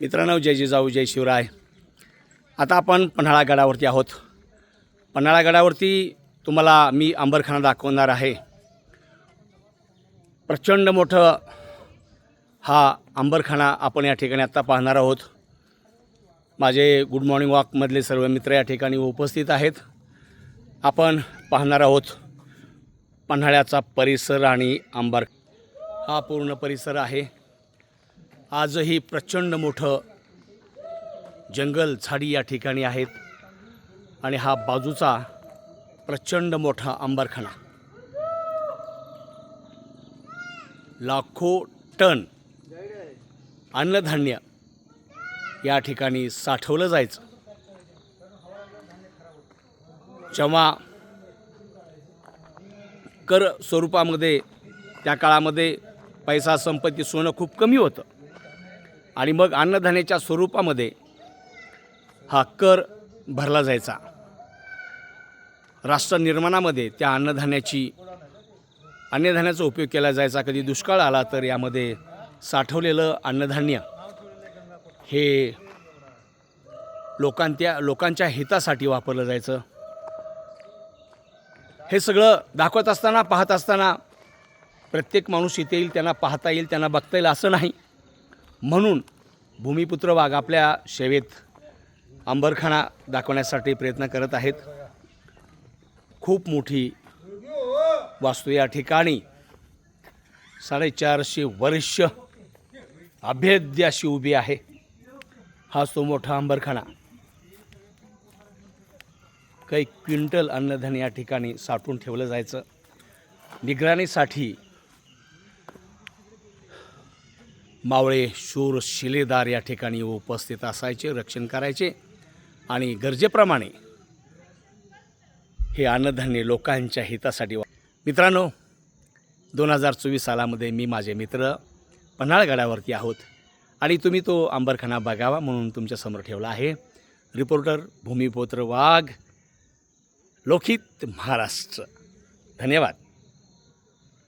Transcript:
मित्रांनो जय जिजाऊ जय शिवराय. आता आपण पन्हाळा गडावरती आहोत. पन्हाळा गडावरती तुम्हाला मी अंबरखाना दाखवणार आहे. प्रचंड मोठं हा अंबरखाना आपण या ठिकाणी आत्ता पाहणार आहोत. माझे गुड मॉर्निंग वॉकमधले सर्व मित्र या ठिकाणी उपस्थित आहेत. आपण पाहणार आहोत पन्हाळ्याचा परिसर आणि आंबर हा पूर्ण परिसर आहे. आजही प्रचंड मोठं जंगल झाडी या ठिकाणी आहेत. आणि हा बाजूचा प्रचंड मोठा अंबरखाना लाखो टन अन्नधान्य या ठिकाणी साठवलं जायचं. जेव्हा कर स्वरूपामध्ये त्या काळामध्ये पैसा संपत्ती सोनं खूप कमी होतं. आणि मग अन्नधान्याच्या स्वरूपामध्ये हा कर भरला जायचा. राष्ट्र निर्माणामध्ये त्या अन्नधान्याची अन्नधान्याचा उपयोग केला जायचा. कधी दुष्काळ आला तर यामध्ये साठवलेलं अन्नधान्य हे लोकांत्या लोकांच्या हितासाठी वापरलं जायचं. हे सगळं दाखवत असताना पाहत असताना प्रत्येक माणूस इथे येईल त्यांना पाहता येईल त्यांना बघता येईल असं नाही. म्हणून भूमिपुत्र वाघ आपल्या सेवेत अंबरखाना दाखवण्यासाठी प्रयत्न करत आहेत. खूप मोठी वास्तू या ठिकाणी. साडेचारशे वर्ष अभेद्य अशी उभी आहे. हा तो मोठा अंबरखाना. काही क्विंटल अन्नधान्य या ठिकाणी साठवून ठेवलं जायचं. निगराणीसाठी मावळे शूर शिलेदार या ठिकाणी उपस्थित असायचे रक्षण करायचे. आणि गरजेप्रमाणे हे अन्नधान्य लोकांच्या हितासाठी वा मित्रांनो दोन हजार चोवीस सालामध्ये मी माझे मित्र पन्हाळगडावरती आहोत. आणि तुम्ही तो आंबरखाना बघावा म्हणून तुमच्यासमोर ठेवला आहे. रिपोर्टर भूमिपुत्र वाघ लोखित महाराष्ट्र. धन्यवाद.